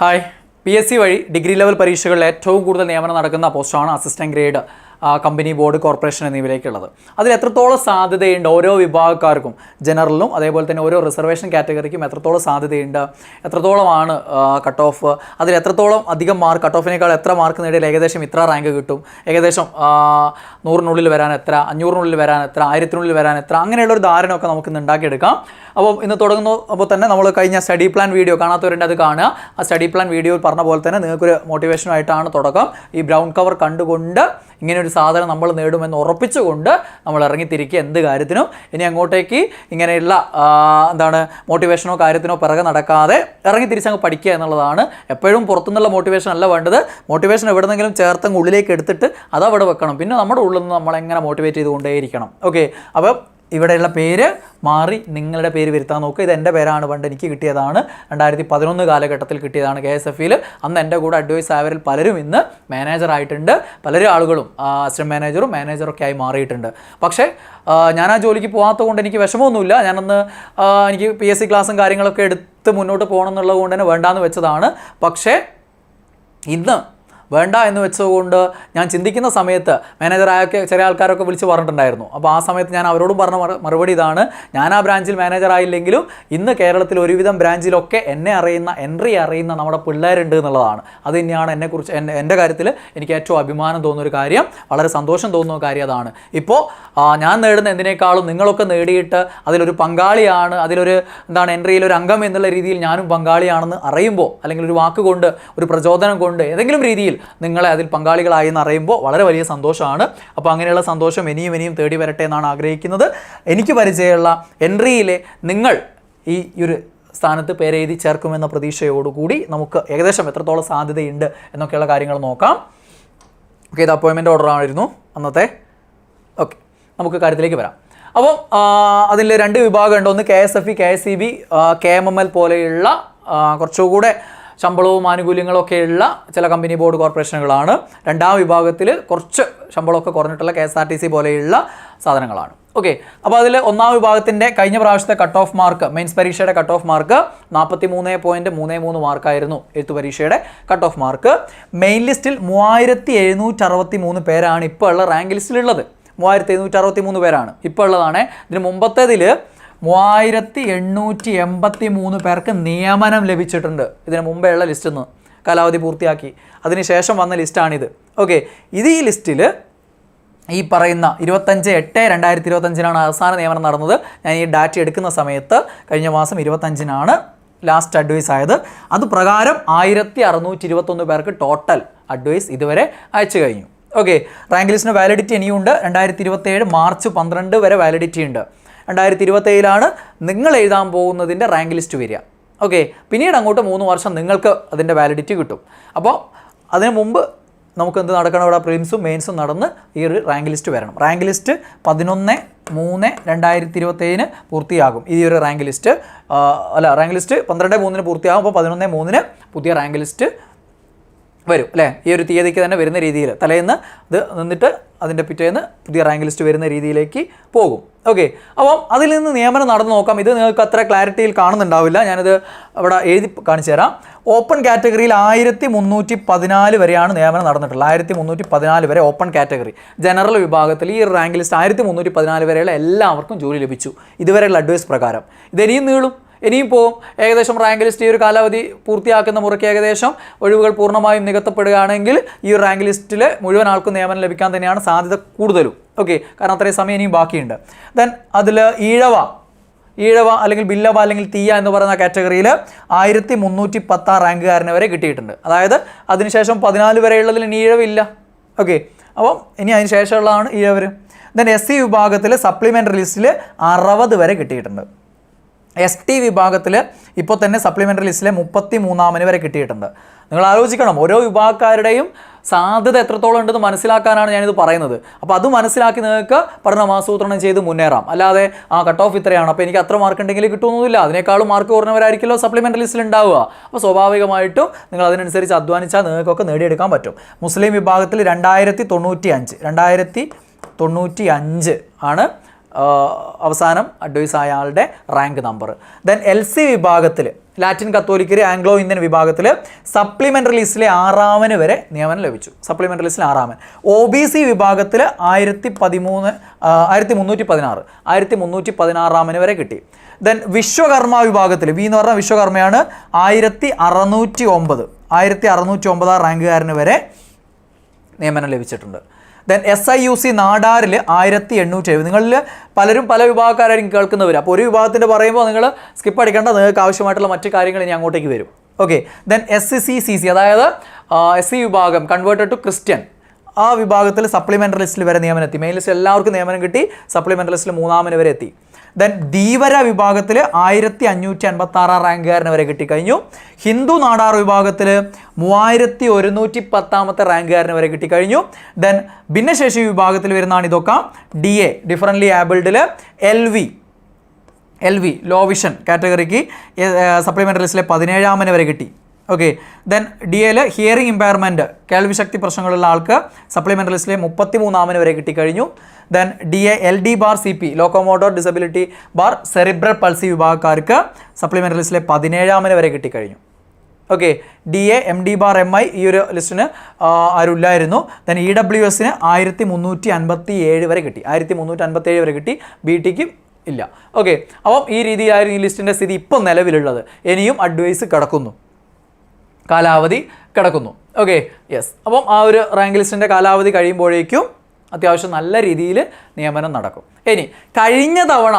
Hi. P S C വഴി degree level പരീക്ഷകളിൽ ഏറ്റവും കൂടുതൽ നിയമനം നടക്കുന്ന പോസ്റ്റാണ് assistant grade company board corporation എന്നിവയിലേക്കുള്ളത്. അതിൽ എത്രത്തോളം സാധ്യതയുണ്ട് ഓരോ വിഭാഗക്കാർക്കും ജനറലിനും അതേപോലെ തന്നെ ഓരോ റിസർവേഷൻ കാറ്റഗറിക്കും എത്രത്തോളം സാധ്യതയുണ്ട് എത്രത്തോളമാണ് കട്ട് ഓഫ് അതിൽ എത്രത്തോളം അധികം മാർക്ക് കട്ട് ഓഫിനേക്കാൾ എത്ര മാർക്ക് നേടിയാൽ ഏകദേശം ഇത്ര റാങ്ക് കിട്ടും ഏകദേശം നൂറിനുള്ളിൽ വരാൻ എത്ര അഞ്ഞൂറിനുള്ളിൽ വരാൻ എത്ര ആയിരത്തിനുള്ളിൽ വരാൻ എത്ര അങ്ങനെയുള്ള ഒരു ധാരണയൊക്കെ നമുക്ക് ഇന്ന് ഉണ്ടാക്കിയെടുക്കാം. അപ്പോൾ ഇന്ന് തുടങ്ങുന്നു. അപ്പോൾ തന്നെ നമ്മൾ കഴിഞ്ഞ സ്റ്റഡി പ്ലാൻ വീഡിയോ കാണാത്തവരുണ്ട് അത് കാണുക. ആ സ്റ്റഡി പ്ലാൻ വീഡിയോയിൽ പറഞ്ഞ പോലെ തന്നെ നിങ്ങൾക്കൊരു മോട്ടിവേഷനായിട്ടാണ് തുടക്കം. ഈ ബ്രൗൺ കവർ കണ്ടുകൊണ്ട് ഇങ്ങനെ ഒരു സാധനം നമ്മൾ നേടുമെന്ന് ഉറപ്പിച്ചുകൊണ്ട് നമ്മൾ ഇറങ്ങിത്തിരിക്കുക എന്ത് കാര്യത്തിനും. ഇനി അങ്ങോട്ടേക്ക് ഇങ്ങനെയുള്ള എന്താണ് മോട്ടിവേഷനോ കാര്യത്തിനോ പിറകെ നടക്കാതെ ഇറങ്ങി തിരിച്ചങ്ങ് പഠിക്കുക എന്നുള്ളതാണ് എപ്പോഴും പുറത്തുനിന്നുള്ള മോട്ടിവേഷൻ അല്ല വേണ്ടത്. മോട്ടിവേഷൻ എവിടെന്നെങ്കിലും ചേർത്തങ്ങ് ഉള്ളിലേക്ക് എടുത്തിട്ട് അതവിടെ വെക്കണം. പിന്നെ നമ്മുടെ ഉള്ളിൽ നിന്ന് നമ്മളെങ്ങനെ മോട്ടിവേറ്റ് ചെയ്തുകൊണ്ടേയിരിക്കണം. ഓക്കെ അപ്പോൾ ഇവിടെയുള്ള പേര് മാറി നിങ്ങളുടെ പേര് വരുത്താൻ നോക്കുക ഇത് എന്റെ പേരാണ് പണ്ട് എനിക്ക് കിട്ടിയതാണ്. രണ്ടായിരത്തി പതിനൊന്ന് കാലഘട്ടത്തിൽ കിട്ടിയതാണ് കെ എസ് എഫ് ഇയിൽ. അന്ന് എന്റെ കൂടെ അഡ്വൈസ് ആയവരിൽ പലരും ഇന്ന് മാനേജർ ആയിട്ടുണ്ട്. പലരും ആളുകളും അസിസ്റ്റന്റ് മാനേജറും മാനേജറൊക്കെ ആയി മാറിയിട്ടുണ്ട്. പക്ഷേ ഞാൻ ആ ജോലിക്ക് പോകാത്തത് കൊണ്ട് എനിക്ക് വിഷമമൊന്നുമില്ല. ഞാനന്ന് എനിക്ക് പി എസ് സി ക്ലാസ്സും കാര്യങ്ങളൊക്കെ എടുത്ത് മുന്നോട്ട് പോകണം എന്നുള്ളത് കൊണ്ട് തന്നെ വേണ്ടാന്ന് വെച്ചതാണ്. പക്ഷേ ഇന്ന് വേണ്ട എന്ന് വെച്ചുകൊണ്ട് ഞാൻ ചിന്തിക്കുന്ന സമയത്ത് മാനേജറായൊക്കെ ചില ആൾക്കാരൊക്കെ വിളിച്ച് പറഞ്ഞിട്ടുണ്ടായിരുന്നു. അപ്പോൾ ആ സമയത്ത് ഞാൻ അവരോടും പറഞ്ഞ മറുപടി ഇതാണ്. ഞാൻ ആ ബ്രാഞ്ചിൽ മാനേജർ ആയില്ലെങ്കിലും ഇന്ന് കേരളത്തിൽ ഒരുവിധം ബ്രാഞ്ചിലൊക്കെ എന്നെ അറിയുന്ന എൻട്രി അറിയുന്ന നമ്മുടെ പിള്ളേരുണ്ട് എന്നുള്ളതാണ്. അത് തന്നെയാണ് എന്നെക്കുറിച്ച് എന്റെ കാര്യത്തിൽ എനിക്ക് ഏറ്റവും അഭിമാനം തോന്നുന്ന ഒരു കാര്യം. വളരെ സന്തോഷം തോന്നുന്ന കാര്യം അതാണ്. ഇപ്പോൾ ഞാൻ നേടുന്ന എന്തിനേക്കാളും നിങ്ങളൊക്കെ നേടിയിട്ട് അതിലൊരു പങ്കാളിയാണ് അതിലൊരു എന്താണ് എൻട്രിയിൽ ഒരു അംഗം എന്നുള്ള രീതിയിൽ ഞാനും പങ്കാളിയാണെന്ന് അറിയുമ്പോൾ അല്ലെങ്കിൽ ഒരു വാക്കുകൊണ്ട് ഒരു പ്രചോദനം കൊണ്ട് ഏതെങ്കിലും രീതിയിൽ നിങ്ങളെ അതിൽ പങ്കാളികളായി എന്ന് അറിയുമ്പോൾ വളരെ വലിയ സന്തോഷമാണ്. അപ്പോൾ അങ്ങനെയുള്ള സന്തോഷം ഇനിയും ഇനിയും തേടി വരട്ടെ എന്നാണ് ആഗ്രഹിക്കുന്നത്. എനിക്ക് പരിചയമുള്ള എൻട്രിയിലെ നിങ്ങൾ ഈ ഒരു സ്ഥാനത്ത് പേരെഴുതി ചേർക്കുമെന്ന പ്രതീക്ഷയോടുകൂടി നമുക്ക് ഏകദേശം എത്രത്തോളം സാധ്യതയുണ്ട് എന്നൊക്കെയുള്ള കാര്യങ്ങൾ നോക്കാം. ഓക്കെ ഇത് അപ്പോയിൻമെന്റ് ഓർഡർ ആയിരുന്നു അന്നത്തെ. ഓക്കെ നമുക്ക് കാര്യത്തിലേക്ക് വരാം. അപ്പോൾ അതിൽ രണ്ട് വിഭാഗമുണ്ട്. ഒന്ന് K S F E K S E B K M M L പോലെയുള്ള കുറച്ചുകൂടെ ശമ്പളവും ആനുകൂല്യങ്ങളും ഉള്ള ചില കമ്പനി ബോർഡ് കോർപ്പറേഷനുകളാണ്. രണ്ടാം വിഭാഗത്തിൽ കുറച്ച് ശമ്പളമൊക്കെ കുറഞ്ഞിട്ടുള്ള K S R T C പോലെയുള്ള സാധനങ്ങളാണ്. ഓക്കെ അപ്പോൾ അതിൽ ഒന്നാം വിഭാഗത്തിന്റെ കഴിഞ്ഞ പ്രാവശ്യത്തെ കട്ട് ഓഫ് മാർക്ക് മെയിൻസ് പരീക്ഷയുടെ കട്ട് ഓഫ് മാർക്ക് നാൽപ്പത്തി മൂന്ന് പോയിന്റ് മൂന്ന് മൂന്ന് മാർക്കായിരുന്നു എഴുത്തു പരീക്ഷയുടെ കട്ട് ഓഫ് മാർക്ക്. മെയിൻ ലിസ്റ്റിൽ മൂവായിരത്തി എഴുന്നൂറ്റി അറുപത്തി മൂന്ന് പേരാണ് ഇപ്പോൾ ഉള്ള റാങ്ക് ലിസ്റ്റിലുള്ളത്. മൂവായിരത്തി എഴുന്നൂറ്റി അറുപത്തി മൂന്ന് പേരാണ് ഇപ്പോൾ ഉള്ളതാണ്. ഇതിന് മുമ്പത്തേതിൽ മൂവായിരത്തി എണ്ണൂറ്റി എൺപത്തി മൂന്ന് പേർക്ക് നിയമനം ലഭിച്ചിട്ടുണ്ട്. ഇതിന് മുമ്പേ ഉള്ള ലിസ്റ്റിൽ നിന്ന് കാലാവധി പൂർത്തിയാക്കി. അതിനുശേഷം വന്ന ലിസ്റ്റാണിത് ഓക്കെ ഇത് ഈ ലിസ്റ്റിൽ ഈ പറയുന്ന ഇരുപത്തഞ്ച് എട്ട് രണ്ടായിരത്തി ഇരുപത്തഞ്ചിനാണ് അവസാന നിയമനം നടന്നത്. ഞാൻ ഈ ഡാറ്റ എടുക്കുന്ന സമയത്ത് കഴിഞ്ഞ മാസം ഇരുപത്തഞ്ചിനാണ് ലാസ്റ്റ് അഡ്വൈസ് ആയത്. അത് പ്രകാരം ആയിരത്തി അറുന്നൂറ്റി ഇരുപത്തൊന്ന് പേർക്ക് ടോട്ടൽ അഡ്വൈസ് ഇതുവരെ അയച്ചു കഴിഞ്ഞു. ഓക്കെ റാങ്ക് ലിസ്റ്റിന് വാലിഡിറ്റി ഇനിയുണ്ട്. രണ്ടായിരത്തി ഇരുപത്തേഴ് മാർച്ച് പന്ത്രണ്ട് വരെ വാലിഡിറ്റി ഉണ്ട്. രണ്ടായിരത്തി ഇരുപത്തേഴിലാണ് നിങ്ങൾ എഴുതാൻ പോകുന്നതിന്റെ റാങ്ക് ലിസ്റ്റ് വരിക. ഓക്കെ പിന്നീട് അങ്ങോട്ട് മൂന്ന് വർഷം നിങ്ങൾക്ക് അതിന്റെ വാലിഡിറ്റി കിട്ടും. അപ്പോൾ അതിനു മുമ്പ് നമുക്ക് എന്ത് നടക്കണം ഇവിടെ പ്രിംസും മെയിൻസും നടന്ന് ഈ ഒരു റാങ്ക് ലിസ്റ്റ് വരണം. റാങ്ക് ലിസ്റ്റ് പതിനൊന്ന് മൂന്ന് രണ്ടായിരത്തി ഇരുപത്തേഴിന് പൂർത്തിയാകും. ഈ ഒരു റാങ്ക് ലിസ്റ്റ് അല്ല റാങ്ക് ലിസ്റ്റ് പന്ത്രണ്ട് മൂന്നിന് പൂർത്തിയാകും. അപ്പോൾ പതിനൊന്ന് മൂന്നിന് പുതിയ റാങ്ക് ലിസ്റ്റ് വരും അല്ലേ? ഈ ഒരു തീയതിക്ക് തന്നെ വരുന്ന രീതിയിൽ. തലേന്ന് ഇത് നിന്നിട്ട് അതിന്റെ പിറ്റേന്ന് പുതിയ റാങ്ക് ലിസ്റ്റ് വരുന്ന രീതിയിലേക്ക് പോകും. ഓക്കെ അപ്പം അതിൽ നിന്ന് നിയമനം നടന്നു നോക്കാം. ഇത് നിങ്ങൾക്ക് അത്ര ക്ലാരിറ്റിയിൽ കാണുന്നുണ്ടാവില്ല. ഞാനിത് അവിടെ എഴുതി കാണിച്ചു തരാം. ഓപ്പൺ കാറ്റഗറിയിൽ ആയിരത്തി മുന്നൂറ്റി പതിനാല് വരെയാണ് നിയമനം നടന്നിട്ടുള്ളത്. ആയിരത്തി മുന്നൂറ്റി പതിനാല് വരെ ഓപ്പൺ കാറ്റഗറി. ജനറൽ വിഭാഗത്തിൽ ഈ റാങ്ക് ലിസ്റ്റ് ആയിരത്തി മുന്നൂറ്റി പതിനാല് വരെയുള്ള എല്ലാവർക്കും ജോലി ലഭിച്ചു. ഇതുവരെയുള്ള അഡ്വൈസ് പ്രകാരം. ഇത് ഇനിയും നീളും. ഇനിയും പോവും. ഏകദേശം റാങ്ക് ലിസ്റ്റ് ഈ ഒരു കാലാവധി പൂർത്തിയാക്കുന്ന മുറയ്ക്ക് ഏകദേശം ഒഴിവുകൾ പൂർണമായും നികത്തപ്പെടുകയാണെങ്കിൽ ഈ റാങ്ക് ലിസ്റ്റിൽ മുഴുവൻ ആൾക്കും നിയമനം ലഭിക്കാൻ തന്നെയാണ് സാധ്യത കൂടുതലും. ഓക്കെ കാരണം അത്രയും സമയം ഇനിയും ബാക്കിയുണ്ട്. ദെൻ അതിൽ ഈഴവ ഈഴവ അല്ലെങ്കിൽ ബില്ലവ അല്ലെങ്കിൽ തീയ എന്ന് പറയുന്ന കാറ്റഗറിയിൽ ആയിരത്തി മുന്നൂറ്റി പത്താം റാങ്കുകാരനെ വരെ കിട്ടിയിട്ടുണ്ട്. അതായത് അതിനുശേഷം പതിനാല് വരെയുള്ളതിൽ ഇനി ഈഴവില്ല ഓക്കെ അപ്പം ഇനി അതിന് ശേഷമുള്ളതാണ് ഈഴവർ ദെൻ എസ് സി വിഭാഗത്തിൽ സപ്ലിമെന്ററി ലിസ്റ്റിൽ അറുപത് വരെ കിട്ടിയിട്ടുണ്ട്. എസ് ടി വിഭാഗത്തിൽ ഇപ്പോൾ തന്നെ സപ്ലിമെന്ററി ലിസ്റ്റിലെ മുപ്പത്തി മൂന്നാമന് വരെ കിട്ടിയിട്ടുണ്ട്. നിങ്ങൾ ആലോചിക്കണം ഓരോ വിഭാഗക്കാരുടെയും സാധ്യത എത്രത്തോളം ഉണ്ടെന്ന് മനസ്സിലാക്കാനാണ് ഞാനിത് പറയുന്നത്. അപ്പോൾ അത് മനസ്സിലാക്കി നിങ്ങൾക്ക് പഠനം ആസൂത്രണം ചെയ്ത് മുന്നേറാം. അല്ലാതെ ആ കട്ട് ഓഫ് ഇത്രയാണ്. അപ്പോൾ എനിക്ക് അത്ര മാർക്ക് ഉണ്ടെങ്കിൽ കിട്ടുമെന്നില്ല അതിനേക്കാളും മാർക്ക് കുറഞ്ഞവരായിരിക്കുമല്ലോ സപ്ലിമെന്ററി ലിസ്റ്റിൽ ഉണ്ടാവുക. അപ്പോൾ സ്വാഭാവികമായിട്ടും നിങ്ങൾ അതിനനുസരിച്ച് അധ്വാനിച്ചാൽ നിങ്ങൾക്കൊക്കെ നേടിയെടുക്കാൻ പറ്റും. മുസ്ലിം വിഭാഗത്തിൽ രണ്ടായിരത്തി തൊണ്ണൂറ്റി അഞ്ച് രണ്ടായിരത്തി തൊണ്ണൂറ്റി അഞ്ച് ആണ് അവസാനം അഡ്വൈസ് ആയ ആളുടെ rank number then L C വിഭാഗത്തിൽ ലാറ്റിൻ കത്തോലിക്കര് ആംഗ്ലോ ഇന്ത്യൻ വിഭാഗത്തിൽ സപ്ലിമെന്ററി ലിസ്റ്റിലെ ആറാമന് വരെ നിയമനം ലഭിച്ചു. സപ്ലിമെന്ററി ലിസ്റ്റിൽ ആറാമൻ. ഒ ബി സി വിഭാഗത്തിൽ ആയിരത്തി പതിമൂന്ന് ആയിരത്തി മുന്നൂറ്റി പതിനാറ് ആയിരത്തി മുന്നൂറ്റി പതിനാറാമന് വരെ കിട്ടി. ദെൻ വിശ്വകർമ്മ വിഭാഗത്തിൽ വി എന്ന് പറഞ്ഞാൽ വിശ്വകർമ്മയാണ് ആയിരത്തി അറുന്നൂറ്റി ഒമ്പത് ആയിരത്തി അറുന്നൂറ്റി ഒമ്പതാം റാങ്കുകാരന് വരെ നിയമനം ലഭിച്ചിട്ടുണ്ട്. Then S I U C നാടാറിൽ ആയിരത്തി എണ്ണൂറ്റി എഴുപത്. നിങ്ങളിൽ പലരും പല വിഭാഗക്കാരായിരിക്കും കേൾക്കുന്നവർ അപ്പോൾ ഒരു വിഭാഗത്തിന്റെ പറയുമ്പോൾ നിങ്ങൾ സ്കിപ്പ് അടിക്കേണ്ട നിങ്ങൾക്ക് ആവശ്യമായിട്ടുള്ള മറ്റു കാര്യങ്ങൾ ഞാൻ അങ്ങോട്ടേക്ക് വരും. Okay then S C C C അതായത് എസ് സി വിഭാഗം കൺവേർട്ടഡ് ടു ക്രിസ്ത്യൻ ആ വിഭാഗത്തിൽ സപ്ലിമെന്ററി ലിസ്റ്റിൽ വരെ നിയമനം എത്തി. മെയിൻ ലിസ്റ്റ് എല്ലാവർക്കും നിയമനം കിട്ടി. സപ്ലിമെന്ററി ലിസ്റ്റിൽ മൂന്നാമന് വരെ എത്തി. ദെൻ ധീവര വിഭാഗത്തിൽ ആയിരത്തി അഞ്ഞൂറ്റി അൻപത്തി ആറാം റാങ്കുകാരന് വരെ കിട്ടിക്കഴിഞ്ഞു. ഹിന്ദു നാടാർ വിഭാഗത്തിൽ മൂവായിരത്തി ഒരുന്നൂറ്റി പത്താമത്തെ റാങ്കുകാരന് വരെ കിട്ടിക്കഴിഞ്ഞു. ദെൻ ഭിന്നശേഷി വിഭാഗത്തിൽ വരുന്നതാണ് ഇതൊക്കെ. D A differently ആബിൾഡിൽ L V L V low vision കാറ്റഗറിക്ക് supplementary ലിസ്റ്റിലെ പതിനേഴാമന് വരെ കിട്ടി. ഓക്കെ ദെൻ ഡി എയിൽ ഹിയറിംഗ് ഇമ്പയർമെന്റ് കേൾവിശക്തി പ്രശ്നങ്ങളുള്ള ആൾക്ക് സപ്ലിമെന്ററി ലിസ്റ്റിലെ മുപ്പത്തി മൂന്നാമന് വരെ കിട്ടിക്കഴിഞ്ഞു. Then D A L D bar C P locomotor disability bar cerebral palsy വിഭാഗക്കാർക്ക് സപ്ലിമെന്ററി ലിസ്റ്റിലെ പതിനേഴാമന് വരെ കിട്ടിക്കഴിഞ്ഞു. Okay D A M D bar M I ഈ ഒരു ലിസ്റ്റിന് ആരുമില്ലായിരുന്നു. ദെൻ ഇ ഡബ്ല്യു എസിന് ആയിരത്തി മുന്നൂറ്റി അൻപത്തി ഏഴ് വരെ കിട്ടി. ആയിരത്തി മുന്നൂറ്റി അൻപത്തി ഏഴ് വരെ കിട്ടി. ബി ടിക്ക് ഇല്ല. ഓക്കെ അപ്പം ഈ രീതിയിലായിരുന്നു ഈ ലിസ്റ്റിന്റെ സ്ഥിതി ഇപ്പം നിലവിലുള്ളത്. ഇനിയും അഡ്വൈസ് കിടക്കുന്നു. കാലാവധി കിടക്കുന്നു. ഓക്കെ യെസ് അപ്പം ആ ഒരു റാങ്ക് ലിസ്റ്റിന്റെ കാലാവധി കഴിയുമ്പോഴേക്കും അത്യാവശ്യം നല്ല രീതിയിൽ നിയമനം നടക്കും. ഇനി കഴിഞ്ഞ തവണ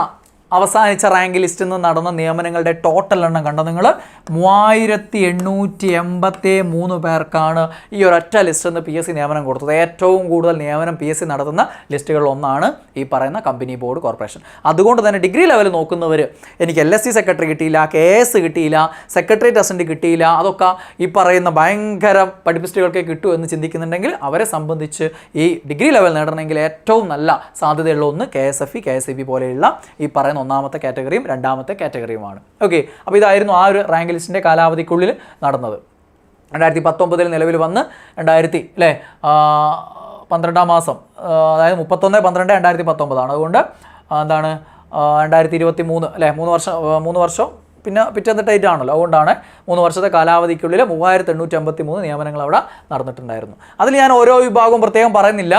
അവസാനിച്ച റാങ്ക് ലിസ്റ്റിൽ നിന്ന് നടന്ന നിയമനങ്ങളുടെ ടോട്ടൽ എണ്ണം കണ്ടോ നിങ്ങൾ മൂവായിരത്തി എണ്ണൂറ്റി എൺപത്തി മൂന്ന് പേർക്കാണ് ഈ ഒരൊറ്റ ലിസ്റ്റിൽ നിന്ന് പി എസ് സി നിയമനം കൊടുത്തത്. ഏറ്റവും കൂടുതൽ നിയമനം പി എസ് സി നടത്തുന്ന ലിസ്റ്റുകളിൽ ഒന്നാണ് ഈ പറയുന്ന കമ്പനി ബോർഡ് കോർപ്പറേഷൻ അതുകൊണ്ട് തന്നെ ഡിഗ്രി ലെവൽ നോക്കുന്നവർ എനിക്ക് എൽ എസ് സി സെക്രട്ടറി കിട്ടിയില്ല കെ എസ് കിട്ടിയില്ല സെക്രട്ടേറിയറ്റ് അസിസ്റ്റന്റ് കിട്ടിയില്ല അതൊക്കെ ഈ പറയുന്ന ഭയങ്കര പഠിപ്പിസ്റ്റുകൾക്ക് കിട്ടൂ എന്ന് ചിന്തിക്കുന്നുണ്ടെങ്കിൽ അവരെ സംബന്ധിച്ച് ഈ ഡിഗ്രി ലെവൽ നേടണമെങ്കിൽ ഏറ്റവും നല്ല സാധ്യതയുള്ള ഒന്ന് K S F E K S E B പോലെയുള്ള ഈ പറയുന്ന ഒന്നാമത്തെ കാറ്റഗറിയും രണ്ടാമത്തെ കാറ്റഗറിയുമാണ്. ഓക്കെ അപ്പോൾ ഇതായിരുന്നു ആ ഒരു റാങ്ക് ലിസ്റ്റിന്റെ കാലാവധിക്കുള്ളിൽ നടന്നത്. രണ്ടായിരത്തി പത്തൊമ്പതിൽ നിലവിൽ വന്ന് രണ്ടായിരത്തി അല്ലേ പന്ത്രണ്ടാം മാസം അതായത് മുപ്പത്തൊന്ന് പന്ത്രണ്ട് രണ്ടായിരത്തി പത്തൊമ്പതാണ്. അതുകൊണ്ട് എന്താണ് രണ്ടായിരത്തി ഇരുപത്തി മൂന്ന് അല്ലേ മൂന്ന് വർഷം മൂന്ന് വർഷം പിന്നെ പിറ്റേന്ന് ഡേറ്റ് ആണല്ലോ. അതുകൊണ്ടാണ് മൂന്ന് വർഷത്തെ കാലാവധിക്കുള്ളിൽ മൂവായിരത്തി എണ്ണൂറ്റി അമ്പത്തി മൂന്ന് നിയമനങ്ങൾ അവിടെ നടന്നിട്ടുണ്ടായിരുന്നു. അതിൽ ഞാൻ ഓരോ വിഭാഗവും പ്രത്യേകം പറയുന്നില്ല.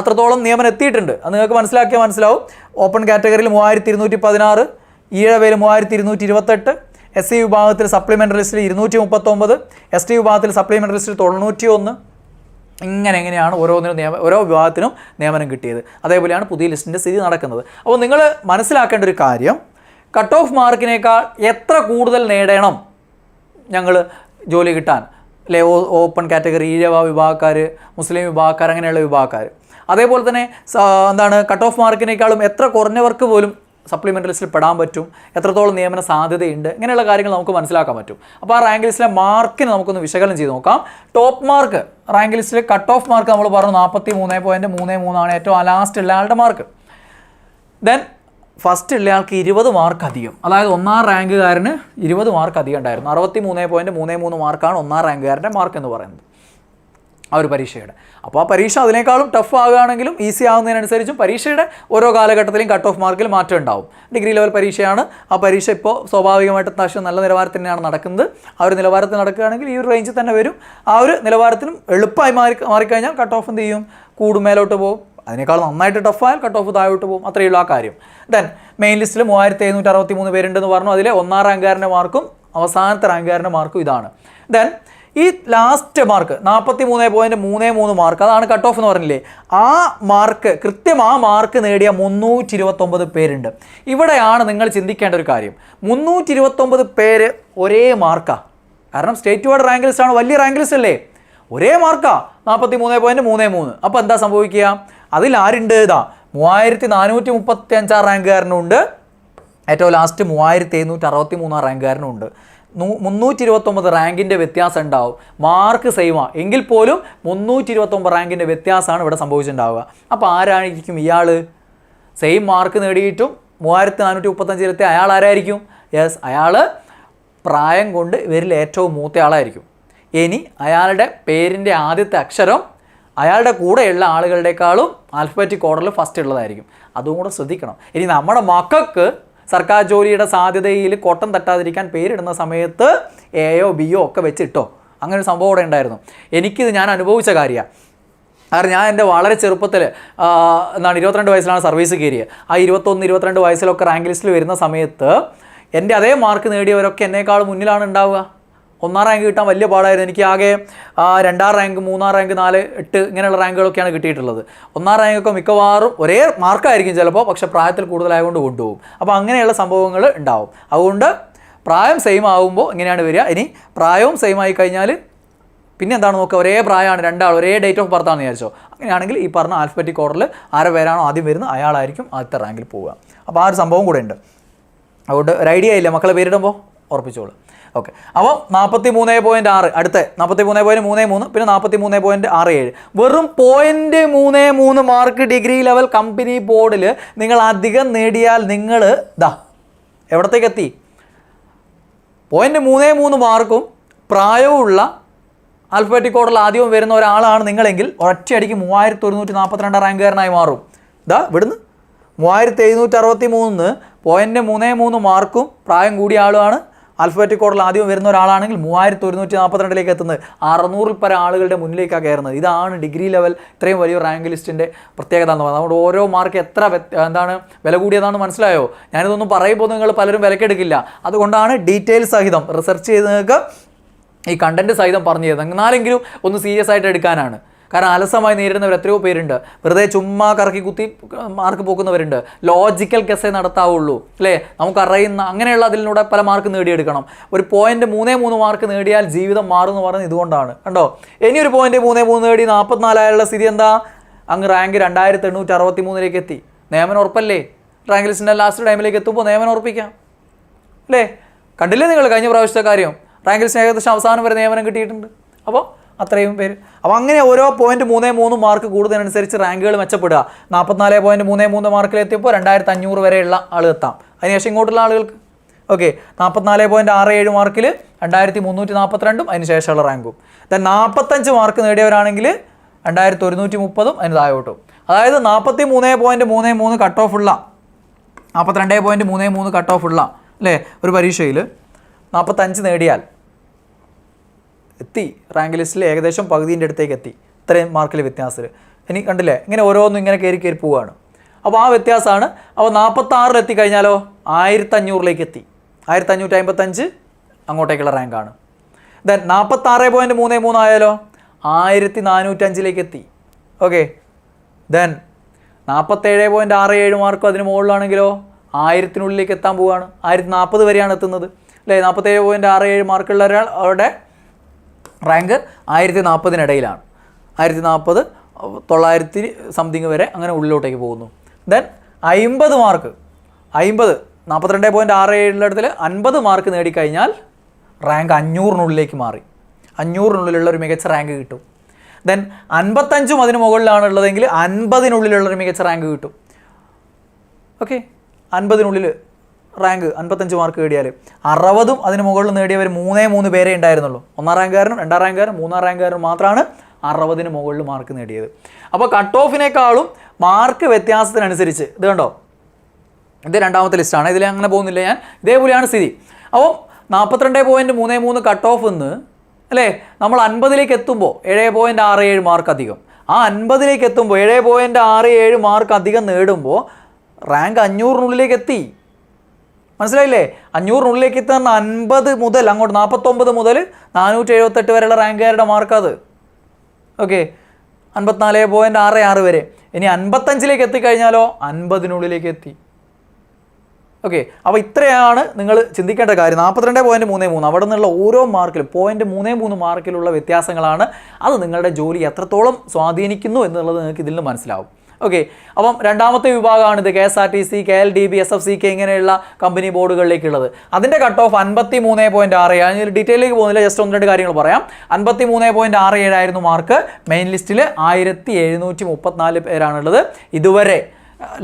അത്രത്തോളം നിയമനം എത്തിയിട്ടുണ്ട്. അത് നിങ്ങൾക്ക് മനസ്സിലാക്കിയാൽ മനസ്സിലാവും. ഓപ്പൺ കാറ്റഗറിയിൽ മൂവായിരത്തി ഇരുന്നൂറ്റി പതിനാറ് ഈഴവയിൽ മൂവായിരത്തി ഇരുന്നൂറ്റി ഇരുപത്തെട്ട് എസ് സി വിഭാഗത്തിൽ സപ്ലിമെന്ററി ലിസ്റ്റിൽ ഇരുന്നൂറ്റി മുപ്പത്തൊമ്പത് എസ് ടി വിഭാഗത്തിൽ സപ്ലിമെന്ററി ലിസ്റ്റിൽ തൊണ്ണൂറ്റി ഒന്ന് ഇങ്ങനെ എങ്ങനെയാണ് ഓരോന്നിനും നിയമ ഓരോ വിഭാഗത്തിനും നിയമനം കിട്ടിയത്. അതേപോലെയാണ് പുതിയ ലിസ്റ്റിന്റെ സ്ഥിതി നടക്കുന്നത്. അപ്പോൾ നിങ്ങൾ മനസ്സിലാക്കേണ്ട ഒരു കാര്യം കട്ട് ഓഫ് മാർക്കിനേക്കാൾ എത്ര കൂടുതൽ നേടണം ഞങ്ങൾ ജോലി കിട്ടാൻ? അല്ലെ ഓപ്പൺ കാറ്റഗറി ഈഴവ വിഭാഗക്കാർ മുസ്ലിം വിഭാഗക്കാർ അങ്ങനെയുള്ള വിഭാഗക്കാർ അതേപോലെ തന്നെ എന്താണ് കട്ട് ഓഫ് മാർക്കിനേക്കാളും എത്ര കുറഞ്ഞവർക്ക് പോലും സപ്ലിമെന്ററി ലിസ്റ്റിൽ പെടാൻ പറ്റും? എത്രത്തോളം നിയമന സാധ്യതയുണ്ട്? ഇങ്ങനെയുള്ള കാര്യങ്ങൾ നമുക്ക് മനസ്സിലാക്കാൻ പറ്റും. അപ്പോൾ ആ റാങ്ക് ലിസ്റ്റിലെ മാർക്കിന് നമുക്കൊന്ന് വിശകലനം ചെയ്ത് നോക്കാം. ടോപ്പ് മാർക്ക് റാങ്ക് ലിസ്റ്റിലെ കട്ട് ഓഫ് മാർക്ക് നമ്മൾ പറഞ്ഞു നാൽപ്പത്തി മൂന്ന് പോയിന്റ് മൂന്ന് മൂന്നാണ് ഏറ്റവും ലാസ്റ്റ് ഉള്ള ആളുടെ മാർക്ക് ദെൻ ഫസ്റ്റ് ഉള്ള ആൾക്ക് ഇരുപത് മാർക്ക് അധികം. അതായത് ഒന്നാം റാങ്കുകാരന് ഇരുപത് മാർക്ക് അധികം ഉണ്ടായിരുന്നു. അറുപത്തി മൂന്ന് പോയിന്റ് മൂന്ന് മൂന്ന് മാർക്കാണ് ഒന്നാം റാങ്കുകാരന്റെ മാർക്ക് എന്ന് പറയുന്നത്. ആ ഒരു പരീക്ഷയുടെ. അപ്പോൾ ആ പരീക്ഷ അതിനേക്കാളും ടഫ് ആകുകയാണെങ്കിലും ഈസി ആകുന്നതിനനുസരിച്ചും പരീക്ഷയുടെ ഓരോ കാലഘട്ടത്തിലും കട്ട് ഓഫ് മാർക്കിൽ മാറ്റം ഉണ്ടാവും. ഡിഗ്രി ലെവൽ പരീക്ഷയാണ്. ആ പരീക്ഷ ഇപ്പോൾ സ്വാഭാവികമായിട്ടും അത്യാവശ്യം നല്ല നിലവാരത്തിൽ തന്നെയാണ് നടക്കുന്നത്. ആ ഒരു നിലവാരത്തിൽ നടക്കുകയാണെങ്കിൽ ഈ ഒരു റേഞ്ചിൽ തന്നെ വരും. ആ ഒരു നിലവാരത്തിനും എളുപ്പമായി മാറി മാറിക്കഴിഞ്ഞാൽ കട്ട് ഓഫ് എന്ത് ചെയ്യും? കൂടുമേലോട്ട് പോകും. അതിനേക്കാൾ നന്നായിട്ട് ടഫായാൽ കട്ട് ഓഫ് താഴോട്ട് പോകും. അത്രയേ ഉള്ളൂ ആ കാര്യം. ദെൻ മെയിൻ ലിസ്റ്റിൽ മൂവായിരത്തി എഴുന്നൂറ്റി അറുപത്തി മൂന്ന് പേരുണ്ടെന്ന് പറഞ്ഞു. അതിലെ ഒന്നാം റാങ്കുകാരന്റെ മാർക്കും അവസാനത്തെ റാങ്കുകാരന്റെ മാർക്കും ഇതാണ്. ദെൻ ഈ ലാസ്റ്റ് മാർക്ക് നാൽപ്പത്തി മൂന്ന് പോയിന്റ് മൂന്ന് മൂന്ന് മാർക്ക് അതാണ് കട്ട് ഓഫ് എന്ന് പറഞ്ഞില്ലേ? ആ മാർക്ക് കൃത്യം ആ മാർക്ക് നേടിയ മുന്നൂറ്റി ഇരുപത്തൊമ്പത് പേരുണ്ട്. ഇവിടെയാണ് നിങ്ങൾ ചിന്തിക്കേണ്ട ഒരു കാര്യം. മുന്നൂറ്റി ഇരുപത്തൊമ്പത് പേര് ഒരേ മാർക്കാണ് കാരണം സ്റ്റേറ്റ് വൈഡ് റാങ്ക് ലിസ്റ്റാണ് വലിയ റാങ്ക് ലിസ്റ്റ് അല്ലേ? ഒരേ മാർക്കാ നാൽപ്പത്തി മൂന്ന് പോയിന്റ് മൂന്ന് മൂന്ന്. അപ്പോൾ എന്താ സംഭവിക്കുക? അതിൽ ആരുണ്ട്? ഇതാ മൂവായിരത്തി നാനൂറ്റി മുപ്പത്തി അഞ്ചാം റാങ്കുകാരനുണ്ട്. ഏറ്റവും ലാസ്റ്റ് മൂവായിരത്തി എഴുന്നൂറ്റി അറുപത്തി മൂന്നാം റാങ്കുകാരനുണ്ട്. മുന്നൂറ്റി ഇരുപത്തൊമ്പത് റാങ്കിന്റെ വ്യത്യാസം ഉണ്ടാവും. മാർക്ക് സെയിമാണ് എങ്കിൽ പോലും മുന്നൂറ്റി ഇരുപത്തൊമ്പത് റാങ്കിന്റെ വ്യത്യാസമാണ് ഇവിടെ സംഭവിച്ചിട്ടുണ്ടാവുക. അപ്പോൾ ആരായിരിക്കും ഇയാൾ സെയിം മാർക്ക് നേടിയിട്ടും മൂവായിരത്തി നാനൂറ്റി മുപ്പത്തഞ്ചിലെത്തി അയാൾ ആരായിരിക്കും? യെസ് അയാൾ പ്രായം കൊണ്ട് ഇവരിൽ ഏറ്റവും മൂത്തയാളായിരിക്കും. ഇനി അയാളുടെ പേരിന്റെ ആദ്യത്തെ അക്ഷരം അയാളുടെ കൂടെയുള്ള ആളുകളുടെക്കാളും ആൽഫബറ്റിക് ഓർഡറിൽ ഫസ്റ്റ് ഉള്ളതായിരിക്കും. അതും കൂടെ ശ്രദ്ധിക്കണം. ഇനി നമ്മുടെ മക്കൾക്ക് സർക്കാർ ജോലിയുടെ സാധ്യതയിൽ കോട്ടം തട്ടാതിരിക്കാൻ പേരിടുന്ന സമയത്ത് എയോ ബിയോ ഒക്കെ വെച്ചിട്ടോ? അങ്ങനെ ഒരു സംഭവം ഇവിടെ ഉണ്ടായിരുന്നു. എനിക്കിത് ഞാൻ അനുഭവിച്ച കാര്യമാണ് കാരണം ഞാൻ എന്റെ വളരെ ചെറുപ്പത്തിൽ എന്നാണ് ഇരുപത്തിരണ്ട് വയസ്സിലാണ് സർവീസ് കയറിയത് ആ ഇരുപത്തൊന്ന് ഇരുപത്തിരണ്ട് വയസ്സിലൊക്കെ റാങ്ക് ലിസ്റ്റിൽ വരുന്ന സമയത്ത് എന്റെ അതേ മാർക്ക് നേടിയവരൊക്കെ എന്നേക്കാൾ മുന്നിലാണ് ഉണ്ടാവുക. ഒന്നാം റാങ്ക് കിട്ടാൻ വലിയ പാടായിരുന്നു. എനിക്ക് ആകെ രണ്ടാം റാങ്ക് മൂന്നാം റാങ്ക് നാല് എട്ട് ഇങ്ങനെയുള്ള റാങ്കുകളൊക്കെയാണ് കിട്ടിയിട്ടുള്ളത്. ഒന്നാം റാങ്കൊക്കെ മിക്കവാറും ഒരേ മാർക്കായിരിക്കും ചിലപ്പോൾ പക്ഷേ പ്രായത്തിൽ കൂടുതലായതുകൊണ്ട് കൊണ്ടുപോകും. അപ്പോൾ അങ്ങനെയുള്ള സംഭവങ്ങൾ ഉണ്ടാവും. അതുകൊണ്ട് പ്രായം സെയിം ആകുമ്പോൾ ഇങ്ങനെയാണ് വരിക. ഇനി പ്രായവും സെയിം ആയി കഴിഞ്ഞാൽ പിന്നെ എന്താണ് നോക്കുക? ഒരേ പ്രായമാണ് രണ്ടാൾ ഒരേ ഡേറ്റ് ഓഫ് ബർത്ത് ആണെന്ന് വിചാരിച്ചോ? അങ്ങനെയാണെങ്കിൽ ഈ പറഞ്ഞ ആൽഫബറ്റിക് ഓർഡറിൽ ആരെ പേരാണോ ആദ്യം വരുന്നത്? അയാളായിരിക്കും ആദ്യത്തെ റാങ്കിൽ പോവുക. അപ്പോൾ ആ ഒരു സംഭവം കൂടെ ഉണ്ട്. അതുകൊണ്ട് ഒരു ഐഡിയ ഇല്ല. മക്കളെ പേരിടുമ്പോൾ ഉറപ്പിച്ചോളൂ. ഓക്കെ അപ്പോൾ നാൽപ്പത്തി മൂന്ന് പോയിന്റ് ആറ്. അടുത്ത നാൽപ്പത്തി മൂന്ന് പോയിന്റ് മൂന്ന് മൂന്ന് പിന്നെ നാൽപ്പത്തി മൂന്ന് പോയിന്റ് ആറ് ഏഴ്. വെറും പോയിന്റ് മൂന്ന് മൂന്ന് മാർക്ക് ഡിഗ്രി ലെവൽ കമ്പനി ബോർഡിൽ നിങ്ങൾ അധികം നേടിയാൽ നിങ്ങൾ ദാ എവിടത്തേക്ക് എത്തി പോയിന്റ് മൂന്ന് മൂന്ന് മാർക്കും പ്രായവുമുള്ള ആൽഫബറ്റിക് കോഡിൽ ആദ്യം വരുന്ന ഒരാളാണ് നിങ്ങളെങ്കിൽ ഒറ്റയടിക്ക് മൂവായിരത്തി ഒരുന്നൂറ്റി നാൽപ്പത്തിരണ്ട് റാങ്കുകാരനായി മാറും. ഇതാ ഇവിടുന്ന് മൂവായിരത്തി എഴുന്നൂറ്റി അറുപത്തി മൂന്ന് പോയിന്റ് മൂന്ന് മൂന്ന് മാർക്കും പ്രായം കൂടിയ ആളുമാണ് ആൽഫബറ്റിക് കോഡിൽ ആദ്യം വരുന്ന ഒരാളാണെങ്കിൽ മൂവായിരത്തി ഒരുന്നൂറ്റി നാൽപ്പത്തിരണ്ടിലേക്ക് എത്തുന്നത് അറുന്നൂറിൽ പര ആളുകളുടെ മുന്നിലേക്കാണ് കയറുന്നത്. ഇതാണ് ഡിഗ്രി ലെവൽ ഇത്രയും വലിയ റാങ്ക് ലിസ്റ്റിന്റെ പ്രത്യേകത എന്ന് പറയുന്നത്. അതുകൊണ്ട് ഓരോ മാർക്ക് എത്ര എന്താണ് വില കൂടിയതാണെന്ന് മനസ്സിലായോ? ഞാനിതൊന്നും പറയുമ്പോൾ നിങ്ങൾ പലരും വിലക്കെടുക്കില്ല. അതുകൊണ്ടാണ് ഡീറ്റെയിൽ സഹിതം റിസർച്ച് ചെയ്ത് നിങ്ങൾക്ക് ഈ കണ്ടന്റ് സഹിതം പറഞ്ഞു തരുന്നത്. എന്നാലെങ്കിലും ഒന്ന് സീരിയസ് ആയിട്ട് എടുക്കാനാണ്. കാരണം അലസമായി നേരിടുന്നവർ എത്രയോ പേരുണ്ട്. വെറുതെ ചുമ്മാ കറക്കി കുത്തി മാർക്ക് പോക്കുന്നവരുണ്ട്. ലോജിക്കൽ ഗസേ നടത്താവുള്ളൂ അല്ലേ? നമുക്കറിയുന്ന അങ്ങനെയുള്ള അതിലൂടെ പല മാർക്ക് നേടിയെടുക്കണം. ഒരു പോയിന്റ് മൂന്നേ മൂന്ന് മാർക്ക് നേടിയാൽ ജീവിതം മാറും എന്ന് പറയുന്നത് ഇതുകൊണ്ടാണ് കണ്ടോ? ഇനി ഒരു പോയിന്റ് മൂന്നേ മൂന്ന് നേടി നാൽപ്പത്തിനാലായുള്ള സ്ഥിതി എന്താ? അങ്ങ് റാങ്ക് രണ്ടായിരത്തി എണ്ണൂറ്റി അറുപത്തി മൂന്നിലേക്ക് എത്തി. നിയമനം ഉറപ്പല്ലേ? റാങ്ക് ലിസ്റ്റിന്റെ ലാസ്റ്റ് ടൈമിലേക്ക് എത്തുമ്പോൾ നിയമനം ഉറപ്പിക്കാം അല്ലേ? കണ്ടില്ലേ നിങ്ങൾ കഴിഞ്ഞ പ്രാവശ്യത്തെ കാര്യം? റാങ്ക് ലിസ്റ്റിന് ഏകദേശം അവസാനം വരെ നിയമനം കിട്ടിയിട്ടുണ്ട്. അപ്പോൾ അത്രയും പേര്. അപ്പോൾ അങ്ങനെ ഓരോ പോയിന്റ് മൂന്നേ മൂന്ന് മാർക്ക് കൂടുന്നതിനനുസരിച്ച് റാങ്കുകൾ മെച്ചപ്പെടുക. നാൽപ്പത്തിനാല് പോയിന്റ് മൂന്നേ മൂന്ന് മാർക്കിലെത്തിയപ്പോൾ രണ്ടായിരത്തി അഞ്ഞൂറ് വരെയുള്ള ആൾ എത്താം. അതിനുശേഷം ഇങ്ങോട്ടുള്ള ആളുകൾക്ക്? ഓക്കെ നാൽപ്പത്തിനാല് പോയിന്റ് ആറ് ഏഴ് മാർക്കിൽ രണ്ടായിരത്തി മുന്നൂറ്റി നാൽപ്പത്തിരണ്ടും അതിന് ശേഷമുള്ള റാങ്കും ദെൻ നാൽപ്പത്തഞ്ച് മാർക്ക് നേടിയവരാണെങ്കിൽ രണ്ടായിരത്തി ഒരുന്നൂറ്റി മുപ്പതും അതിന് താഴോട്ടും. അതായത് നാൽപ്പത്തി മൂന്ന് പോയിന്റ് മൂന്ന് മൂന്ന് കട്ട് ഓഫ് ഉള്ള നാൽപ്പത്തിരണ്ട് പോയിന്റ് മൂന്ന് മൂന്ന് കട്ട് ഓഫ് ഉള്ള അല്ലേ? ഒരു പരീക്ഷയിൽ നാൽപ്പത്തഞ്ച് നേടിയാൽ എത്തി. റാങ്ക് ലിസ്റ്റിൽ ഏകദേശം പകുതിന്റെ അടുത്തേക്ക് എത്തി. ഇത്രയും മാർക്കിൽ വ്യത്യാസത്തിൽ. ഇനി കണ്ടില്ലേ ഇങ്ങനെ ഓരോന്നും ഇങ്ങനെ കയറി കയറി പോവുകയാണ് അപ്പോൾ ആ വ്യത്യാസമാണ്. അപ്പോൾ നാൽപ്പത്താറിൽ എത്തിക്കഴിഞ്ഞാലോ ആയിരത്തഞ്ഞൂറിലേക്ക് എത്തി. ആയിരത്തി അഞ്ഞൂറ്റി അമ്പത്തഞ്ച് അങ്ങോട്ടേക്കുള്ള റാങ്കാണ് ദെൻ നാൽപ്പത്താറ് പോയിന്റ് മൂന്ന് മൂന്ന് ആയാലോ ആയിരത്തി നാനൂറ്റഞ്ചിലേക്ക് എത്തി. ഓക്കെ ദെൻ നാൽപ്പത്തേഴ് പോയിന്റ് ആറ് ഏഴ് മാർക്കും അതിന് മുകളിലാണെങ്കിലോ ആയിരത്തിനുള്ളിലേക്ക് എത്താൻ പോവുകയാണ് ആയിരത്തി നാൽപ്പത് വരെയാണ് എത്തുന്നത്. അല്ലേ? നാൽപ്പത്തേഴ് പോയിന്റ് ആറ് ഏഴ് മാർക്കുള്ള ഒരാൾ അവരുടെ റാങ്ക് ആയിരത്തി നാൽപ്പതിനിടയിലാണ് ആയിരത്തി നാൽപ്പത് തൊള്ളായിരത്തി സംതിങ് വരെ അങ്ങനെ ഉള്ളിലോട്ടേക്ക് പോകുന്നു. ദെൻ അമ്പത് മാർക്ക് അമ്പത് നാൽപ്പത്തിരണ്ട് പോയിന്റ് ആറ് ഏഴിലടത്തിൽ അൻപത് മാർക്ക് നേടിക്കഴിഞ്ഞാൽ റാങ്ക് അഞ്ഞൂറിനുള്ളിലേക്ക് മാറി. അഞ്ഞൂറിനുള്ളിലുള്ള ഒരു മികച്ച റാങ്ക് കിട്ടും. ദെൻ അൻപത്തഞ്ചും അതിന് മുകളിലാണ് ഉള്ളതെങ്കിൽ അൻപതിനുള്ളിലുള്ള ഒരു മികച്ച റാങ്ക് കിട്ടും. ഓക്കെ അൻപതിനുള്ളിൽ റാങ്ക് അൻപത്തഞ്ച് മാർക്ക് നേടിയാൽ അറുപതും അതിന് മുകളിൽ നേടിയവർ മൂന്നേ മൂന്ന് പേരെ ഉണ്ടായിരുന്നുള്ളൂ. ഒന്നാം റാങ്കുകാരനും രണ്ടാം റാങ്കുകാരനും മൂന്നാം റാങ്കുകാരനും മാത്രമാണ് അറുപതിന് മുകളിൽ മാർക്ക് നേടിയത്. അപ്പോൾ കട്ട് ഓഫിനേക്കാളും മാർക്ക് വ്യത്യാസത്തിനനുസരിച്ച് ഇത് കണ്ടോ? ഇത് രണ്ടാമത്തെ ലിസ്റ്റാണ് ഇതിൽ അങ്ങനെ പോകുന്നില്ല ഞാൻ. ഇതേപോലെയാണ് സ്ഥിതി. അപ്പോൾ നാൽപ്പത്തിരണ്ട് പോയിന്റ് മൂന്ന് മൂന്ന് കട്ട് ഓഫ് എന്ന് അല്ലേ? നമ്മൾ അൻപതിലേക്ക് എത്തുമ്പോൾ ഏഴ് പോയിന്റ് ആറ് ഏഴ് മാർക്ക് അധികം. ആ അൻപതിലേക്ക് എത്തുമ്പോൾ ഏഴ് പോയിന്റ് ആറ് ഏഴ് മാർക്ക് അധികം നേടുമ്പോൾ റാങ്ക് അഞ്ഞൂറിനുള്ളിലേക്ക് എത്തി. മനസ്സിലായില്ലേ? അഞ്ഞൂറിനുള്ളിലേക്ക് എത്തുന്ന അൻപത് മുതൽ അങ്ങോട്ട് നാൽപ്പത്തൊമ്പത് മുതൽ നാനൂറ്റി എഴുപത്തെട്ട് വരെയുള്ള റാങ്കുകാരുടെ മാർക്കത് ഓക്കെ അൻപത്തിനാല് പോയിന്റ് ആറ് ആറ് വരെ. ഇനി അൻപത്തഞ്ചിലേക്ക് എത്തിക്കഴിഞ്ഞാലോ? അൻപതിനുള്ളിലേക്ക് എത്തി. ഓക്കെ അപ്പോൾ ഇത്രയാണ് നിങ്ങൾ ചിന്തിക്കേണ്ട കാര്യം. നാൽപ്പത്തിരണ്ട് പോയിന്റ് മൂന്ന് മൂന്ന്. അവിടെ നിന്നുള്ള ഓരോ മാർക്കിലും പോയിന്റ് മൂന്ന് മൂന്ന് മാർക്കിലുള്ള വ്യത്യാസങ്ങളാണ്. അത് നിങ്ങളുടെ ജോലി എത്രത്തോളം സ്വാധീനിക്കുന്നു എന്നുള്ളത് നിങ്ങൾക്ക് ഇതിൽ നിന്ന് മനസ്സിലാവും. ഓക്കെ അപ്പം രണ്ടാമത്തെ വിഭാഗമാണ് ഇത് K S R T C K L D B S F C K ഇങ്ങനെയുള്ള കമ്പനി ബോർഡുകളിലേക്കുള്ളത് അതിന്റെ കട്ട് ഓഫ് അൻപത്തി മൂന്ന് പോയിന്റ് ആറ് ഏഴ്. ഞാൻ ഡീറ്റെയിലേക്ക് പോകുന്നില്ല ജസ്റ്റ് ഒന്ന് രണ്ട് കാര്യങ്ങൾ പറയാം. അൻപത്തി മൂന്ന് പോയിന്റ് ആറ് ഏഴായിരുന്നു മാർക്ക് മെയിൻ ലിസ്റ്റിൽ ആയിരത്തി എഴുന്നൂറ്റി മുപ്പത്തിനാല് പേരാണുള്ളത്. ഇതുവരെ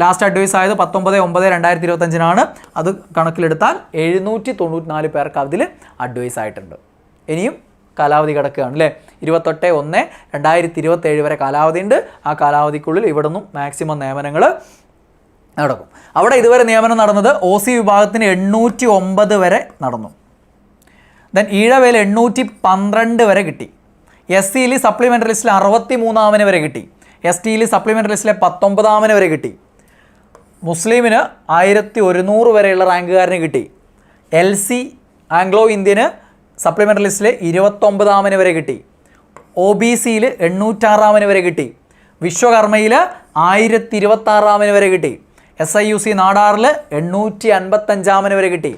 ലാസ്റ്റ് അഡ്വൈസ് ആയത് പത്തൊമ്പത് ഒമ്പത് രണ്ടായിരത്തി ഇരുപത്തഞ്ചിനാണ് അത് കണക്കിലെടുത്താൽ എഴുന്നൂറ്റി തൊണ്ണൂറ്റിനാല് പേർക്ക് അതിൽ അഡ്വൈസ് ആയിട്ടുണ്ട്. ഇനിയും കാലാവധി കിടക്കുകയാണ് അല്ലേ? ഇരുപത്തെട്ട് ഒന്ന് രണ്ടായിരത്തി ഇരുപത്തേഴ് വരെ കാലാവധി ഉണ്ട്. ആ കാലാവധിക്കുള്ളിൽ ഇവിടെ നിന്നും മാക്സിമം നിയമനങ്ങൾ നടക്കും. അവിടെ ഇതുവരെ നിയമനം നടന്നത് ഒ സി വിഭാഗത്തിന് എണ്ണൂറ്റി ഒമ്പത് വരെ നടന്നു. ദെൻ ഈഴവേല എണ്ണൂറ്റി പന്ത്രണ്ട് വരെ കിട്ടി. എസ് സിയിൽ സപ്ലിമെന്ററി ലിസ്റ്റിൽ അറുപത്തി മൂന്നാമന് വരെ കിട്ടി. എസ് ടിയിൽ സപ്ലിമെന്ററി ലിസ്റ്റിലെ പത്തൊമ്പതാമന് വരെ കിട്ടി. മുസ്ലിമിന് ആയിരത്തി ഒരുന്നൂറ് വരെയുള്ള റാങ്കുകാരന് കിട്ടി. എൽ സി ആംഗ്ലോ ഇന്ത്യന് സപ്ലിമെന്ററി ലിസ്റ്റിൽ ഇരുപത്തൊമ്പതാമന് വരെ കിട്ടി. ഒ ബി സിയിൽ എണ്ണൂറ്റാറാമന് വരെ കിട്ടി. വിശ്വകർമ്മയിൽ ആയിരത്തി ഇരുപത്താറാമന് വരെ കിട്ടി. എസ് ഐ യു സി നാടാറിൽ എണ്ണൂറ്റി അൻപത്തഞ്ചാമന് വരെ കിട്ടി.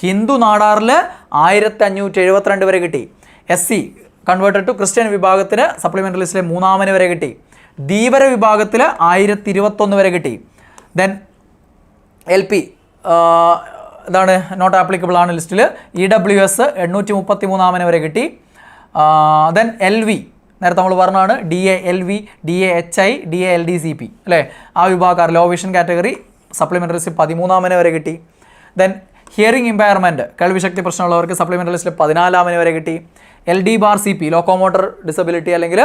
ഹിന്ദു നാടാറിൽ ആയിരത്തി അഞ്ഞൂറ്റി എഴുപത്തിരണ്ട് വരെ കിട്ടി. S C converted to Christian വിഭാഗത്തിന് സപ്ലിമെന്ററി ലിസ്റ്റിലെ മൂന്നാമന് വരെ കിട്ടി. ധീവര വിഭാഗത്തിൽ ആയിരത്തി ഇരുപത്തൊന്ന് വരെ കിട്ടി. ദെൻ എൽ പി ഇതാണ് നോട്ട് ആപ്ലിക്കബിൾ ആണ് ലിസ്റ്റിൽ ഇ ഡബ്ല്യു എസ് എണ്ണൂറ്റി മുപ്പത്തി മൂന്നാമന് വരെ കിട്ടി. ദെൻ എൽ വി നേരത്തെ നമ്മൾ പറഞ്ഞതാണ് D A L V D A H I D A L D C P അല്ലേ? ആ വിഭാഗക്കാർ low vision category supplementary C പതിമൂന്നാമന് വരെ കിട്ടി. ദെൻ ഹിയറിംഗ് ഇമ്പയർമെന്റ് കേൾവിശക്തി പ്രശ്നമുള്ളവർക്ക് സപ്ലിമെന്ററി ലിസ്റ്റിൽ പതിനാലാമന് വരെ കിട്ടി. L D bar C P locomotor disability അല്ലെങ്കിൽ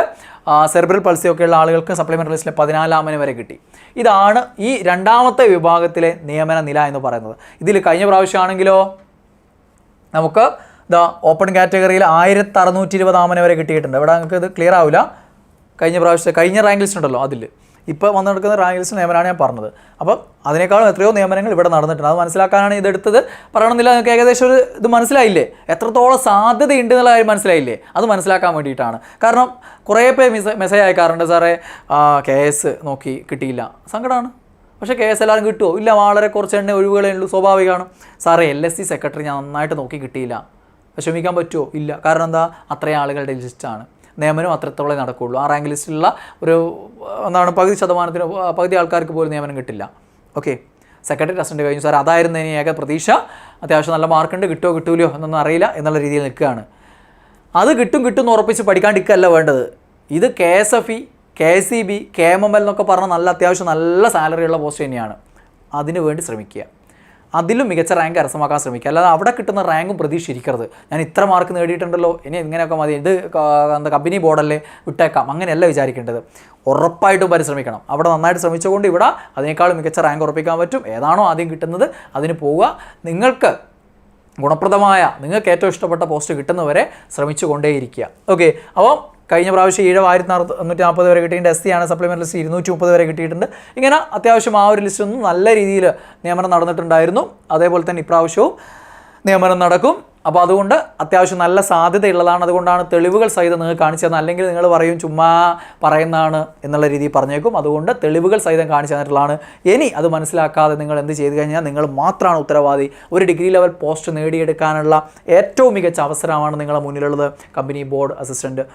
സെർബ്രൽ പൾസി ഒക്കെയുള്ള ആളുകൾക്ക് സപ്ലിമെന്ററി ലിസ്റ്റിലെ പതിനാലാമന് വരെ കിട്ടി. ഇതാണ് ഈ രണ്ടാമത്തെ വിഭാഗത്തിലെ നിയമന നില എന്ന് പറയുന്നത്. ഇതിൽ കഴിഞ്ഞ പ്രാവശ്യമാണെങ്കിലോ നമുക്ക് ദ ഓപ്പൺ കാറ്റഗറിയിൽ ആയിരത്തി അറുന്നൂറ്റി ഇരുപതാമന വരെ കിട്ടിയിട്ടുണ്ട്. ഇവിടെ നിങ്ങൾക്ക് ഇത് ക്ലിയർ ആവില്ല കഴിഞ്ഞ പ്രാവശ്യത്തെ കഴിഞ്ഞ റാങ്ക് ലിസ്റ്റ് ഉണ്ടല്ലോ അതിൽ. ഇപ്പോൾ വന്നു നടക്കുന്ന ലിസ്റ്റ് നിയമനമാണ് ഞാൻ പറഞ്ഞത്. അപ്പം അതിനേക്കാളും എത്രയോ നിയമനങ്ങൾ ഇവിടെ നടന്നിട്ടുണ്ട്. അത് മനസ്സിലാക്കാനാണ് ഇതെടുത്തത് പറയണമെന്നില്ല നിങ്ങൾക്ക് ഏകദേശം ഒരു ഇത് മനസ്സിലായില്ലേ? എത്രത്തോളം സാധ്യതയുണ്ട് എന്നുള്ള കാര്യം മനസ്സിലായില്ലേ? അത് മനസ്സിലാക്കാൻ വേണ്ടിയിട്ടാണ്. കാരണം കുറേ പേര് മിസ് മെസ്സേജ് അയക്കാറുണ്ട് സാറേ കെ എസ് നോക്കി കിട്ടിയില്ല. സങ്കടമാണ് പക്ഷേ കെ എസ് എല്ലാവരും കിട്ടുമോ ഇല്ല വളരെ കുറച്ച് എണ്ണ ഒഴിവുകളേ ഉള്ളൂ സ്വാഭാവികമാണ്. സാറേ എൽ എസ് സി സെക്രട്ടറി ഞാൻ നന്നായിട്ട് നോക്കി കിട്ടിയില്ല. വിഷമിക്കാൻ പറ്റുമോ ഇല്ല. കാരണം എന്താ? അത്രയും ആളുകളുടെ ലിസ്റ്റാണ് നിയമനം അത്രത്തോളം നടക്കുകയുള്ളൂ ആ റാങ്ക് ലിസ്റ്റിലുള്ള ഒരു എന്താണ് പകുതി ശതമാനത്തിന് പകുതി ആൾക്കാർക്ക് പോലും നിയമനം കിട്ടില്ല. ഓക്കെ സെക്രട്ടറി അസിസ്റ്റന്റ് കഴിഞ്ഞു. സാർ അതായിരുന്നു ഇനി ഏക പ്രതീക്ഷ. അത്യാവശ്യം നല്ല മാർക്കുണ്ട് കിട്ടുമോ കിട്ടൂലോ എന്നൊന്നും അറിയില്ല. എന്നുള്ള രീതിയിൽ നിൽക്കുകയാണ്. അത് കിട്ടും കിട്ടും എന്ന് ഉറപ്പിച്ച് പഠിക്കാണ്ടിരിക്കുകയല്ല വേണ്ടത്. ഇത് K S F E K C B K M M L എന്നൊക്കെ പറഞ്ഞ നല്ല അത്യാവശ്യം നല്ല സാലറിയുള്ള പോസ്റ്റ് തന്നെയാണ്. അതിനു വേണ്ടി ശ്രമിക്കുക. അതിലും മികച്ച റാങ്ക് കരസ്ഥമാക്കാൻ ശ്രമിക്കുക. അല്ലാതെ അവിടെ കിട്ടുന്ന റാങ്കും പ്രതീക്ഷിച്ചിരിക്കരുത്. ഞാൻ ഇത്ര മാർക്ക് നേടിയിട്ടുണ്ടല്ലോ ഇനി ഇങ്ങനെയൊക്കെ മതി. ഇത് എന്താ കമ്പനി ബോർഡല്ലേ വിട്ടേക്കാം. അങ്ങനെയല്ല വിചാരിക്കേണ്ടത്. ഉറപ്പായിട്ടും പരിശ്രമിക്കണം. അവിടെ നന്നായിട്ട് ശ്രമിച്ചുകൊണ്ട് ഇവിടെ അതിനേക്കാളും മികച്ച റാങ്ക് ഉറപ്പിക്കാൻ പറ്റും. ഏതാണോ ആദ്യം കിട്ടുന്നത് അതിന് പോവുക. നിങ്ങൾക്ക് ഗുണപ്രദമായ നിങ്ങൾക്ക് ഏറ്റവും ഇഷ്ടപ്പെട്ട പോസ്റ്റ് കിട്ടുന്നവരെ ശ്രമിച്ചു കൊണ്ടേയിരിക്കുക ഓക്കെ അപ്പോൾ കഴിഞ്ഞ പ്രാവശ്യം ഈഴവ് ആയിരത്തി അറുന്നൂറ്റി നാൽപ്പത് വരെ കിട്ടിയിട്ടുണ്ട് എസ് ആണ് സപ്ലിമെന്റ് ലിസ്റ്റ് ഇരുന്നൂറ്റി മുപ്പത് വരെ കിട്ടിയിട്ടുണ്ട്. ഇങ്ങനെ അത്യാവശ്യം ആ ഒരു ലിസ്റ്റ് ഒന്നും നല്ല രീതിയിൽ നിയമനം നടന്നിട്ടുണ്ടായിരുന്നു. അതേപോലെ തന്നെ ഇപ്രാവശ്യവും നിയമനം നടക്കും. അപ്പോൾ അതുകൊണ്ട് അത്യാവശ്യം നല്ല സാധ്യതയുള്ളതാണ്. അതുകൊണ്ടാണ് തെളിവുകൾ സഹിതം നിങ്ങൾ കാണിച്ചു തന്നത്. അല്ലെങ്കിൽ നിങ്ങൾ പറയും ചുമ്മാ പറയുന്നതാണ് എന്നുള്ള രീതിയിൽ പറഞ്ഞേക്കും. അതുകൊണ്ട് തെളിവുകൾ സഹിതം കാണിച്ചു തന്നിട്ടുള്ളതാണ്. ഇനി അത് മനസ്സിലാക്കാതെ നിങ്ങൾ എന്ത് ചെയ്തു കഴിഞ്ഞാൽ നിങ്ങൾ മാത്രമാണ് ഉത്തരവാദി. ഒരു ഡിഗ്രി ലെവൽ പോസ്റ്റ് നേടിയെടുക്കാനുള്ള ഏറ്റവും മികച്ച അവസരമാണ് നിങ്ങളുടെ മുന്നിലുള്ളത്. കമ്പനി ബോർഡ് അസിസ്റ്റന്റ്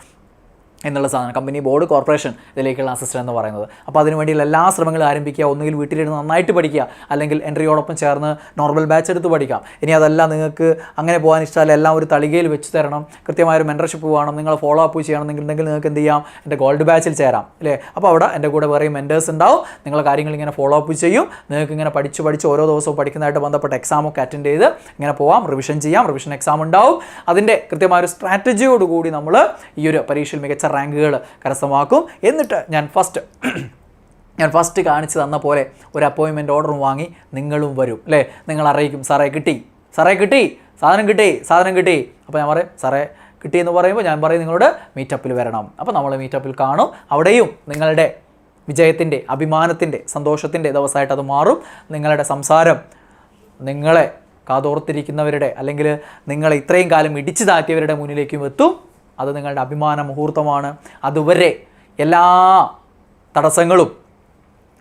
എന്നുള്ള സാധനം. കമ്പനി ബോർഡ് കോർപ്പറേഷൻ ഇതിലേക്കുള്ള അസിസ്റ്റന്റ് എന്ന് പറയുന്നത്. അപ്പോൾ അതിനുവേണ്ടിയുള്ള എല്ലാ ശ്രമങ്ങളും ആരംഭിക്കുക ഒന്നുകിൽ വീട്ടിലിരുന്ന് നന്നായിട്ട് പഠിക്കുക അല്ലെങ്കിൽ എൻട്രിയോടൊപ്പം ചേർന്ന് നോർമൽ ബാച്ച് എടുത്ത് പഠിക്കാം. ഇനി അതല്ല നിങ്ങൾക്ക് അങ്ങനെ പോകാൻ ഇഷ്ടമല്ല എല്ലാം ഒരു തളികയിൽ വെച്ച് തരണം. കൃത്യമായ ഒരു മെന്റർഷിപ്പ് വേണം നിങ്ങൾ ഫോളോ അപ്പ് ചെയ്യണമെങ്കിൽ ഉണ്ടെങ്കിൽ നിങ്ങൾക്ക് എന്ത് ചെയ്യാം? എന്റെ ഗോൾഡ് ബാച്ചിൽ ചേരാം അല്ലേ? അപ്പോൾ അവിടെ എന്റെ കൂടെ വേറെ മെന്റേഴ്സ് ഉണ്ടാവും. നിങ്ങൾ കാര്യങ്ങൾ ഇങ്ങനെ ഫോളോ അപ്പ് ചെയ്യും. നിങ്ങൾക്ക് ഇങ്ങനെ പഠിച്ച് പഠിച്ച് ഓരോ ദിവസവും പഠിക്കുന്നതായിട്ട് ബന്ധപ്പെട്ട എക്സാമൊക്കെ അറ്റൻഡ് ചെയ്ത് ഇങ്ങനെ പോവാം റിവിഷൻ ചെയ്യാം റിവിഷൻ എക്സാം ഉണ്ടാവും. അതിന്റെ കൃത്യമായ ഒരു സ്ട്രാറ്റജിയോട് കൂടി നമ്മൾ ഈ ഒരു പരീക്ഷയിൽ മികച്ച റാങ്കുകൾ കരസ്ഥമാക്കും. എന്നിട്ട് ഞാൻ ഫസ്റ്റ് ഞാൻ ഫസ്റ്റ് കാണിച്ചു തന്ന പോലെ ഒരു അപ്പോയിൻമെന്റ് ഓർഡറും വാങ്ങി നിങ്ങളും വരും അല്ലേ? നിങ്ങൾ അറിയിക്കും സാറേ കിട്ടി സാറേ കിട്ടി സാധനം കിട്ടി സാധനം കിട്ടി. അപ്പോൾ ഞാൻ പറയും സാറേ കിട്ടി എന്ന് പറയുമ്പോൾ ഞാൻ പറയും നിങ്ങളോട് മീറ്റപ്പിൽ വരണം. അപ്പോൾ നമ്മൾ മീറ്റപ്പിൽ കാണും. അവിടെയും നിങ്ങളുടെ വിജയത്തിന്റെ അഭിമാനത്തിന്റെ സന്തോഷത്തിന്റെ ദിവസമായിട്ട് അത് മാറും. നിങ്ങളുടെ സംസാരം നിങ്ങളെ കാതോർത്തിരിക്കുന്നവരുടെ അല്ലെങ്കിൽ നിങ്ങളെ ഇത്രയും കാലം ഇടിച്ചു താറ്റിയവരുടെ മുന്നിലേക്കും എത്തും. അത് നിങ്ങളുടെ അഭിമാന മുഹൂർത്തമാണ്. അതുവരെ എല്ലാ തടസ്സങ്ങളും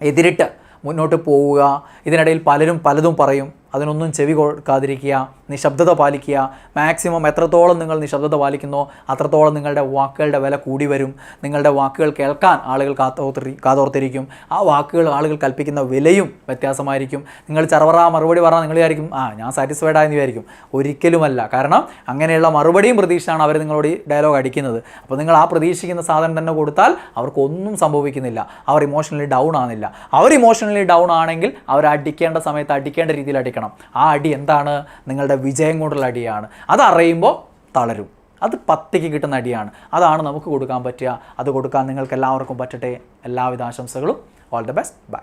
എതിരിട്ട് മുന്നോട്ട് പോവുക. ഇതിനിടയിൽ പലരും പലതും പറയും. അതിനൊന്നും ചെവി കൊടുക്കാതിരിക്കുക നിശബ്ദത പാലിക്കുക മാക്സിമം എത്രത്തോളം നിങ്ങൾ നിശബ്ദത പാലിക്കുന്നോ അത്രത്തോളം നിങ്ങളുടെ വാക്കുകളുടെ വില കൂടി വരും. നിങ്ങളുടെ വാക്കുകൾ കേൾക്കാൻ ആളുകൾ കാത്തോർത്തി കാതോർത്തിരിക്കും. ആ വാക്കുകൾ ആളുകൾ കൽപ്പിക്കുന്ന വിലയും വ്യത്യാസമായിരിക്കും. നിങ്ങൾ ചറവറ മറുപടി പറഞ്ഞാൽ നിങ്ങൾ വിചാരിക്കും ആ ഞാൻ സാറ്റിസ്ഫൈഡ് ആയെന്ന് വിചാരിക്കും. ഒരിക്കലുമല്ല. കാരണം അങ്ങനെയുള്ള മറുപടിയും പ്രതീക്ഷയാണ് അവർ നിങ്ങളോട് ഡയലോഗ് അടിക്കുന്നത്. അപ്പോൾ നിങ്ങൾ ആ പ്രതീക്ഷിക്കുന്ന സാധനം തന്നെ കൊടുത്താൽ അവർക്കൊന്നും സംഭവിക്കുന്നില്ല. അവർ ഇമോഷണലി ഡൗൺ ആകുന്നില്ല അവർ ഇമോഷണലി ഡൗൺ ആണെങ്കിൽ അവർ അടിക്കേണ്ട സമയത്ത് അടിക്കേണ്ട രീതിയിൽ അടിക്കണം. ആ അടി എന്താണ്? നിങ്ങളുടെ വിജയം കൊണ്ടുള്ള അടിയാണ്. അതറിയുമ്പോൾ തളരും. അത് പത്തിക്ക് കിട്ടുന്ന അടിയാണ്. അതാണ് നമുക്ക് കൊടുക്കാൻ പറ്റുക. അത് കൊടുക്കാൻ നിങ്ങൾക്ക് എല്ലാവർക്കും പറ്റട്ടെ. എല്ലാവിധ ആശംസകളും. All the best bye